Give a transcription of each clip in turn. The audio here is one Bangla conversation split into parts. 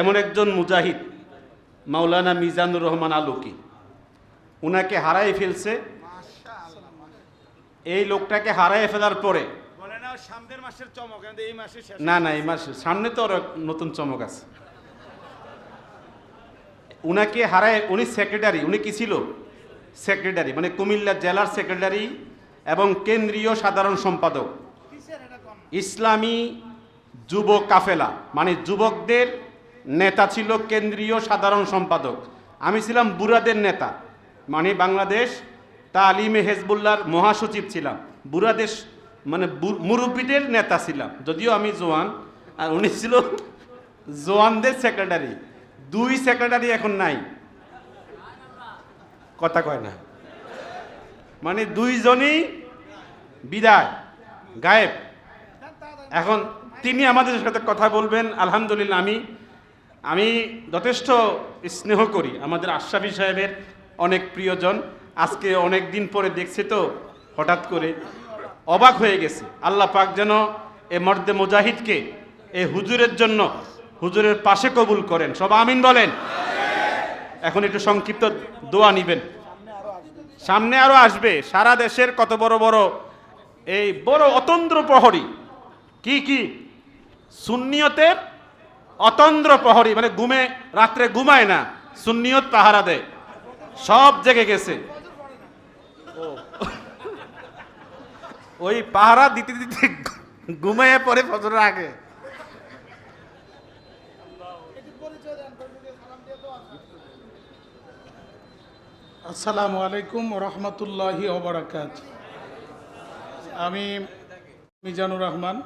এমন একজন মুজাহিদ মাওলানা মিজানুর রহমান আলুকি। উনাকে হারাই ফেলছে। এই লোকটাকে হারাই ফেলার পরে বলে না সামনের মাসের চমক এই মাসে না না এই মাসে সামনে তো নতুন চমক আছে। উনাকে হারায় উনি সেক্রেটারি উনি কি ছিল? সেক্রেটারি মানে কুমিল্লা জেলার সেক্রেটারি এবং কেন্দ্রীয় সাধারণ সম্পাদক। ইসলামী যুব কাফেলা মানে যুবকদের নেতা ছিল কেন্দ্রীয় সাধারণ সম্পাদক। আমি ছিলাম বুড়াদের নেতা। মানে বাংলাদেশ তালিমে হেজবুল্লার মহাসচিব ছিলাম। বুড়াদেশ মানে মুরব্বীদের নেতা ছিলাম। যদিও আমি জোয়ান আর উনি ছিল জোয়ানদের সেক্রেটারি। দুই সেক্রেটারি এখন নাই। কথা কয় না। মানে দুইজনই বিদায় গায়েব। এখন তিনি আমাদের সাথে কথা বলবেন। আলহামদুলিল্লাহ আমি আমি যথেষ্ট স্নেহ করি। আমাদের আশরাফি সাহেবের অনেক প্রিয়জন। আজকে অনেক দিন পরে দেখছে তো, হঠাৎ করে অবাক হয়ে গেছে। আল্লাহ পাক যেন এ মর্দে মুজাহিদকে এ হুজুরের জন্য হুজুরের পাশে কবুল করেন। সব আমিন বলেন? এখন একটু সংক্ষিপ্ত দোয়া নিবেন। সামনে আরও আসবে। সারা দেশের কত বড় বড় এই বড় অতন্দ্র প্রহরী। কি কি? সুন্নিয়তের অতন্দ্র প্রহরী মানে ঘুমে, রাত্রে ঘুমায় না, সুন্নিয়ত পাহারা দেয়। সব জেগে গেছে। ওই পাহারা দিতে দিতে ঘুমাইয়ে পরে ফজরের আগে। আসসালামু আলাইকুম রহমতুল্লাহি ওবরাকাত আমি মিজানুর রহমান।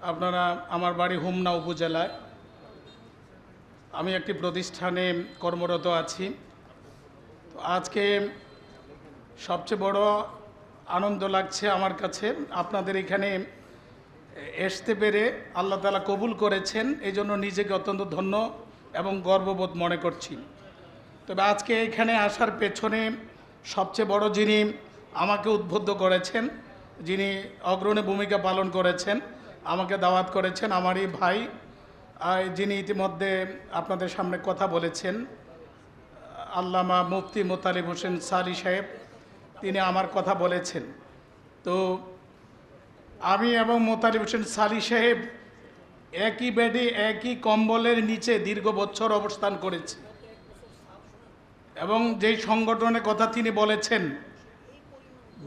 আপনারা আমার বাড়ি হোমনা উপজেলায়। আমি একটি প্রতিষ্ঠানে কর্মরত আছি। তো আজকে সবচেয়ে বড় আনন্দ লাগছে আমার কাছে। আপনাদের এখানে আসতে পেরে আল্লাহ তালা কবুল করেছেন এই জন্য নিজেকে অত্যন্ত ধন্য এবং গর্ববোধ মনে করছি। তবে আজকে এখানে আসার পেছনে সবচেয়ে বড় যিনি আমাকে উদ্বুদ্ধ করেছেন, যিনি অগ্রণী ভূমিকা পালন করেছেন আমাকে দাওয়াত করেছেন আমারই ভাই যিনি ইতিমধ্যে আপনাদের সামনে কথা বলেছেন, আল্লামা মুফতি মোতালিব হোসেন সালি সাহেব, তিনি আমার কথা বলেছেন। তো আমি এবং মোতালিব হোসেন সালি সাহেব একই বেডে, একই কম্বলের নিচে দীর্ঘ বছর অবস্থান করেছি। এবং যেই সংগঠনের কথা তিনি বলেছেন,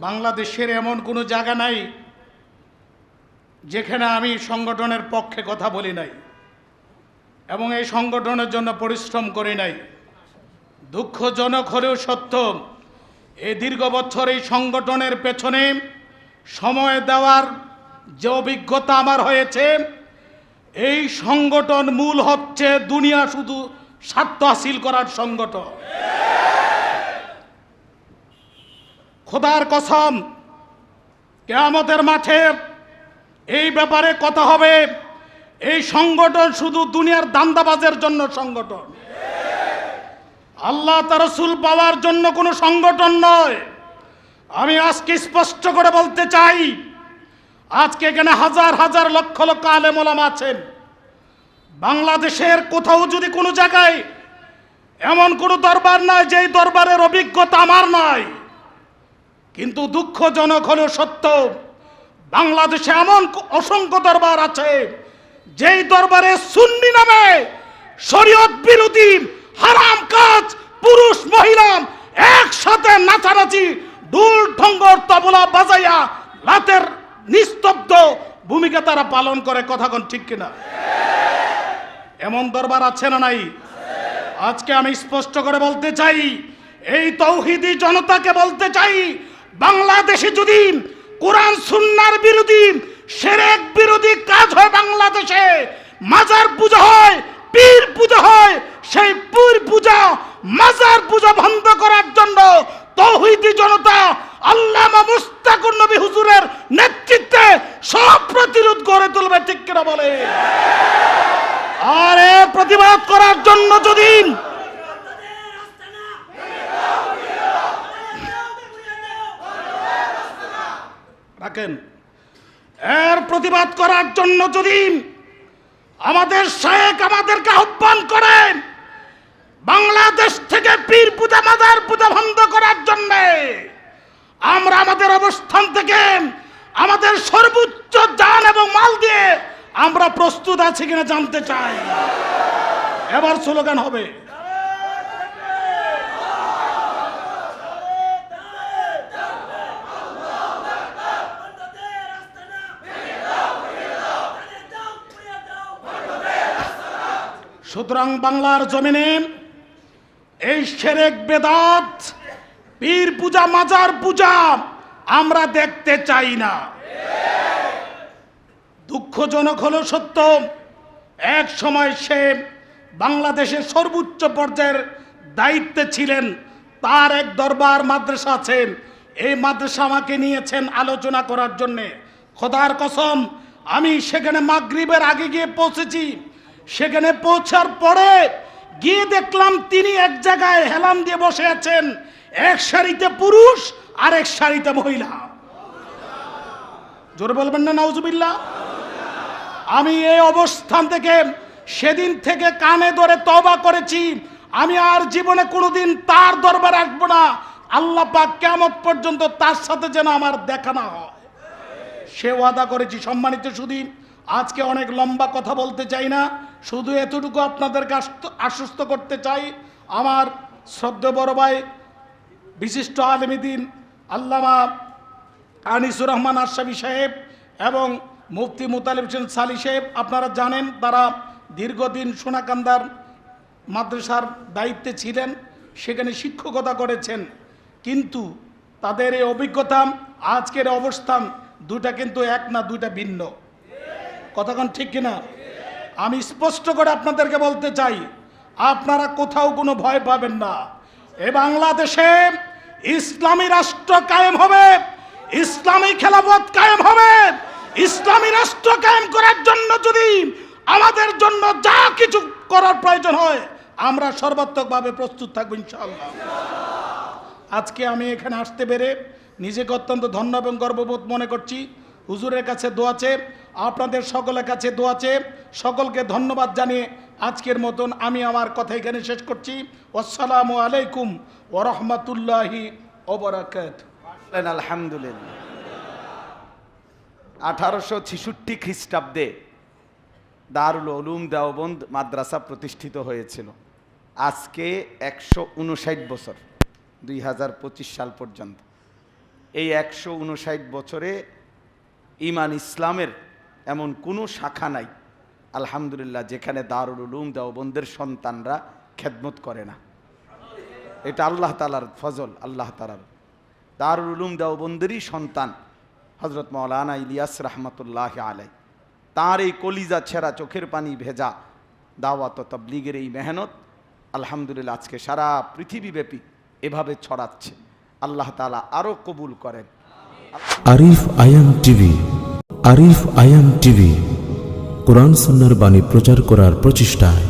বাংলাদেশের এমন কোনো জায়গা নাই যেখানে আমি সংগঠনের পক্ষে কথা বলি নাই এবং এই সংগঠনের জন্য পরিশ্রম করি নাই। দুঃখজনক হলেও সত্য, এই দীর্ঘ বছর এই সংগঠনের পেছনে সময় দেওয়ার যে অভিজ্ঞতা আমার হয়েছে, এই সংগঠন মূল হচ্ছে দুনিয়া শুধু স্বার্থ হাসিল করার সংগঠন। খোদার কসম, কেয়ামতের মাঠে এই ব্যাপারে কথা হবে। এই সংগঠন শুধু দুনিয়ার দান্দাবাজের জন্য সংগঠন। আল্লাহ তার রসুল পাওয়ার জন্য কোনো সংগঠন নয়। আমি আজকে স্পষ্ট করে বলতে চাই, আজকে এখানে হাজার হাজার লক্ষ লক্ষ আলেমোলাম আছেন। বাংলাদেশের কোথাও যদি কোনো জায়গায় এমন কোনো দরবার নাই, যেই দরবারের অভিজ্ঞতা আমার নয়, কিন্তু দুঃখজনক হলেও সত্য বাংলাদেশে এমন অসংখ্য দরবার আছে, যেই দরবারে সুন্নি নামে শরীয়ত বিরোধী হারাম কাজ, পুরুষ, মহিলা একসাথে নাচানাচি ডুল ঢঙ্গর তবলা বাজাইয়া রাতের নিস্তব্ধ ভূমিকা তারা পালন করে, কথা কোন ঠিক কিনা? এমন দরবার আছে না নাই? আজকে আমি স্পষ্ট করে বলতে চাই, এই তৌহিদি জনতাকে বলতে চাই, বাংলাদেশে যদি কোরআন সুন্নার বিরোধী, সেরেক বিরোধী কাজ হয় বাংলাদেশে। মাজার পূজা হয়, পীর পূজা হয়, সেই পীর পূজা, মাজার পূজা বন্ধ করার জন্য তৌহিদি জনতা, আল্লামা মুস্তাকুর নবী হুজুরের নেতৃত্বে সব প্রতিরোধ গড়ে তুলবে, ঠিক কিনা বলে? আর, প্রতিবাদ করার জন্য যদি রাখেন এর প্রতিবাদ করার জন্য যদি আমাদের শেখ আমাদেরকে আহ্বান করেন, বাংলাদেশ থেকে পীর পূজা মাজার পূজা বন্ধ করার জন্য আমরা আমাদের অবস্থান থেকে আমাদের সর্বোচ্চ যান এবং মাল দিয়ে আমরা প্রস্তুত আছি কিনা জানতে চাই। এবার স্লোগান হবে। সুতরাং বাংলার জমিনে এই সেরেক বেদাত, পীর পূজা, মাজার পূজা আমরা দেখতে চাই না। দুঃখজনক হলো সত্য, এক সময় সে বাংলাদেশের সর্বোচ্চ পর্যায়ের দায়িত্বে ছিলেন, তার এক দরবার মাদ্রাসা আছেন এই মাদ্রাসা আমাকে নিয়েছেন আলোচনা করার জন্যে। খোদার কসম, আমি সেখানে মাগরিবের আগে গিয়ে পৌঁছেছি। সেখানে পৌঁছার পরে গিয়ে দেখলাম তিনি এক জায়গায় হেলাম দিয়ে বসে আছেন। এক সারিতে পুরুষ আর এক সারিতে মহিলা। জোরে বলবেন না, নাউজুবিল্লাহ? আমি এই অবস্থান থেকে সেদিন থেকে কানে ধরে তবা করেছি। আমি আর জীবনে কোনোদিন তার দরবার আসব না। আল্লাহ পাক কেমন পর্যন্ত তার সাথে যেন আমার দেখা না হয়। সে ওয়াদা করেছি সম্মানিত শুধু আজকে অনেক লম্বা কথা বলতে চাই না। শুধু এতটুকু আপনাদেরকে আশ্বস্ত করতে চাই, আমার শ্রদ্ধা বড় ভাই, বিশিষ্ট আলমিদিন আল্লামা আনিসুর রহমান আশাফি সাহেব এবং মুফতি মুতালিব হোসেন সালি সাহেব, আপনারা জানেন তারা দীর্ঘদিন সোনাকান্দার মাদ্রাসার দায়িত্বে ছিলেন, সেখানে শিক্ষকতা করেছেন। কিন্তু তাদের এই অভিজ্ঞতা, আজকের অবস্থান দুটা কিন্তু এক না দুইটা ভিন্ন। কথাক্ষণ ঠিক কিনা? আমি স্পষ্ট করে আপনাদেরকে বলতে চাই, আপনারা কোথাও কোনো ভয় পাবেন না। এ বাংলাদেশে ইসলামী রাষ্ট্র কায়েম হবে, ইসলামী খেলাফত কায়েম হবে। ইসলামী রাষ্ট্র কায়েম করার জন্য যদি আমাদের জন্য যা কিছু করার প্রয়োজন হয়, আমরা সর্বাত্মকভাবে প্রস্তুত থাকব ইনশাআল্লাহ। আজকে আমি এখানে আসতে পেরে নিজেকে অত্যন্ত ধন্য এবং গর্ববোধ মনে করছি। হুজুরের কাছে দোয়াছে আপনাদের সকলের কাছে দোয়াছে সকলকে ধন্যবাদ জানিয়ে আজকের মতন আমি আমার কথা এখানে শেষ করছি। আসসালামু আলাইকুম ওরহমতুল্লাহি ওবরাকাত আলহামদুলিল্লাহ। আঠারোশো ছেষট্টি খ্রিস্টাব্দে দারুল উলুম দেওবন্দ মাদ্রাসা প্রতিষ্ঠিত হয়েছিল। আজকে একশো উনষাট বছর, দুই হাজার পঁচিশ সাল পর্যন্ত। এই একশো উনষাট বছরে ইমান ইসলামের এমন কোনো শাখা নাই। আলহামদুলিল্লাহ, যেখানে দারুল উলুম দেওবন্দের সন্তানরা খেদমত করে না। এটা আল্লাহ তালার ফজল, আল্লাহ তালার দারুল উলুম দেওবন্দেরই সন্তান হজরত মৌলানা ইলিয়াস রহমতুল্লাহ আলাই তার এই কলিজা ছেঁড়া চোখের পানি ভেজা দাওয়াত তবলিগের এই মেহনত আলহামদুলিল্লাহ আজকে সারা পৃথিবীব্যাপী এভাবে ছড়াচ্ছে। আল্লাহ তালা আরও কবুল করেন। আরিফ আয়াম টিভি আরিফ আয়াম টিভি কোরআন সন্ন্যার বাণী প্রচার করার প্রচেষ্টায়।